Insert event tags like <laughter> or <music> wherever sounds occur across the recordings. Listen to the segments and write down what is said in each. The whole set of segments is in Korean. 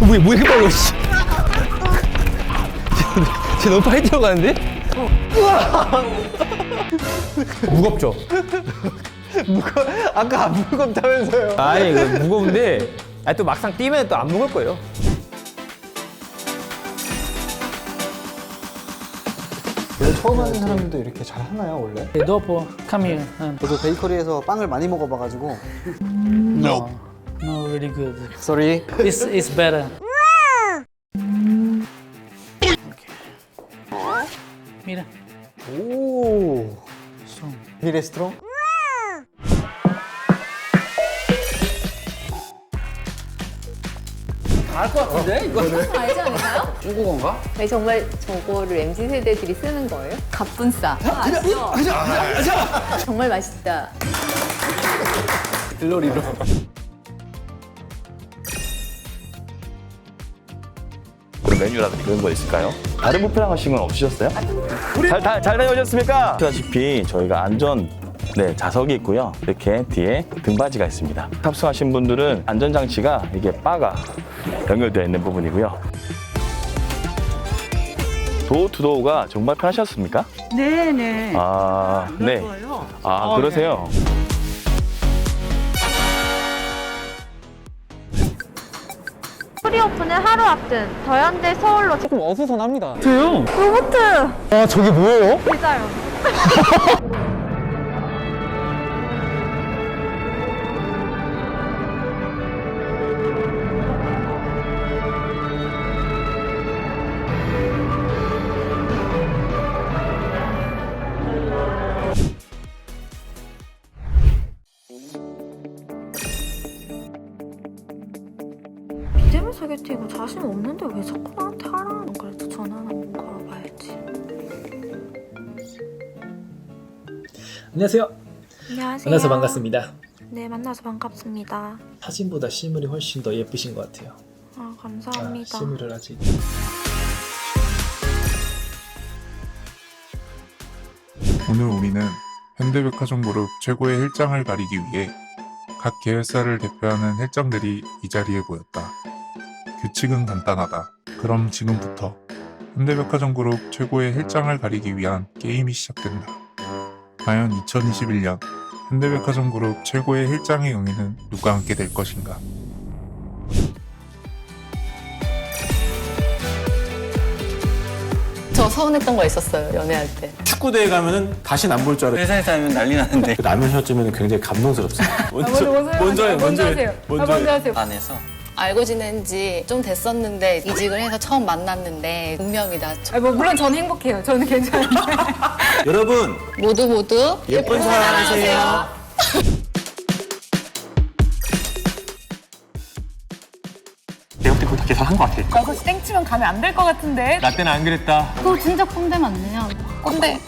뭐야 뭐 이렇게 빨라 씨. 쟤 너무 빨리 들어가는데? <laughs> 무겁죠? 무거 아까 안 무겁다면서요. 아니 이거 무거운데 아니, 또 막상 뛰면 또 안 무거울 거예요 원래 처음 하는 사람들도 이렇게 잘 하나요 원래? Dopo, come here. Um, 저도 베이커리에서 빵을 많이 먹어봐가지고. no, really good. Sorry. It's, it's better. Okay. Mira. 오. 미레스트롱? 알지 않을까요? 중국어인가? 아니, 정말 저거를 MZ 세대들이 쓰는 거예요? 갑분싸. 아시죠? 정말 맛있다. 글로리로 메뉴라든지 그런 거 있을까요? 다른 부페랑 하신 건 없으셨어요? 잘, 다, 잘 다녀오셨습니까? 아시다시피 저희가 안전 네, 자석이 있고요. 이렇게 뒤에 등받이가 있습니다. 탑승하신 분들은 안전장치가 이게 바가 연결되어 있는 부분이고요. 도어 투 도어가 정말 편하셨습니까? 네네. 아, 네. 넓어요. 아, 그러세요? 프리오픈을 하루 앞둔 더현대 서울로 조금 어수선합니다. 로보트 아 저게 뭐예요? 맞아요. <laughs> 비대면 소개팅이고 자신 없는데 왜 자꾸 나한테 하라는 그래도 전화 한번 걸어봐야지. 안녕하세요. 안녕하세요. 만나서 반갑습니다. 네, 만나서 반갑습니다. 사진보다 실물이 훨씬 더 예쁘신 것 같아요. 아, 아, 감사합니다. 실물을 아직 오늘 우리는 현대백화점그룹 최고의 헬장을 가리기 위해 각 계열사를 대표하는 헬장들이 이 자리에 모였다. 규칙은 간단하다. 그럼 지금부터 현대백화점 그룹 최고의 헬장을 가리기 위한 게임이 시작된다. 과연 2021년 현대백화점 그룹 최고의 헬장의 응위는 누가 앉게 될 것인가? 저 서운했던 거 있었어요, 연애할 때. 축구대회 가면은 다시는 안볼 줄 알아요. 회사에서 하면 난리 나는데 그 라면 혀쯤에는 굉장히 감동스럽습니다. 먼저, 먼저 해요, 먼저 해요. 먼저 해요. 하세요. 안에서 알고 지낸 지 좀 됐었는데 이직을 해서 처음 만났는데 운명이다. 뭐 물론 전 행복해요. 저는 괜찮은데. <laughs> 여러분 모두 모두 예쁜 사랑 하세요. 내가 볼때 그렇게 계산 한 것 같아 나 혹시 땡치면 가면 안 될 것 같은데. 나 때는 안 그랬다. 그거 진짜 꼰대 맞네요. 꼰대.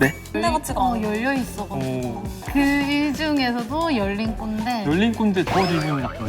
네? 꼰대 같지가 어, 열려 있어가지고. 그 중에서도 열린 꼰대. 열린 꼰대 약간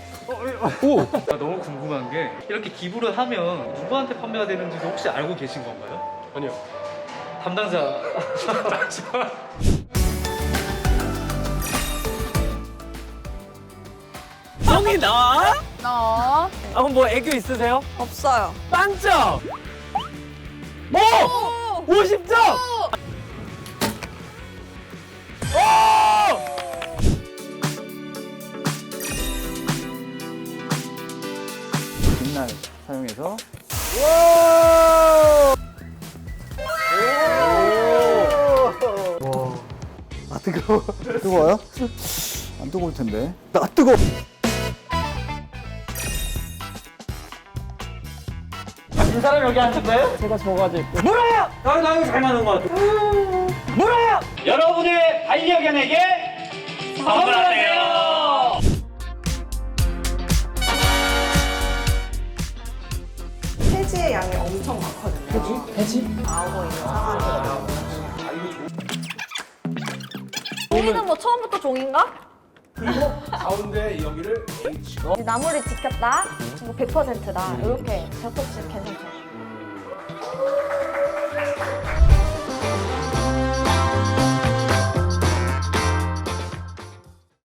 오. 너무 궁금한 게 이렇게 기부를 하면 누구한테 판매가 되는지도 혹시 알고 계신 건가요? 아니요. 담당자. <laughs> 형이 나와? 나 아, 그럼 뭐 애교 있으세요? 없어요. 빵점! 뭐? 50점! 뜨거워. 뜨거워요? 안 뜨거울 텐데. 아, 나 뜨거. 이 그 사람 여기 앉을까요? 제가 저가지고. 뭐라요? 나는 나는 잘 맞는 것 같아. 뭐라요? 여러분의 반려견에게 선물하세요. 폐지의 양이 엄청 많거든요. 폐지? 폐지? 나오고 있는 상황이에요. 종이는 뭐 처음부터 종인가? 가운데 여기를 H. 나무를 지켰다. 뭐 100%다. 이렇게 100% 괜찮죠.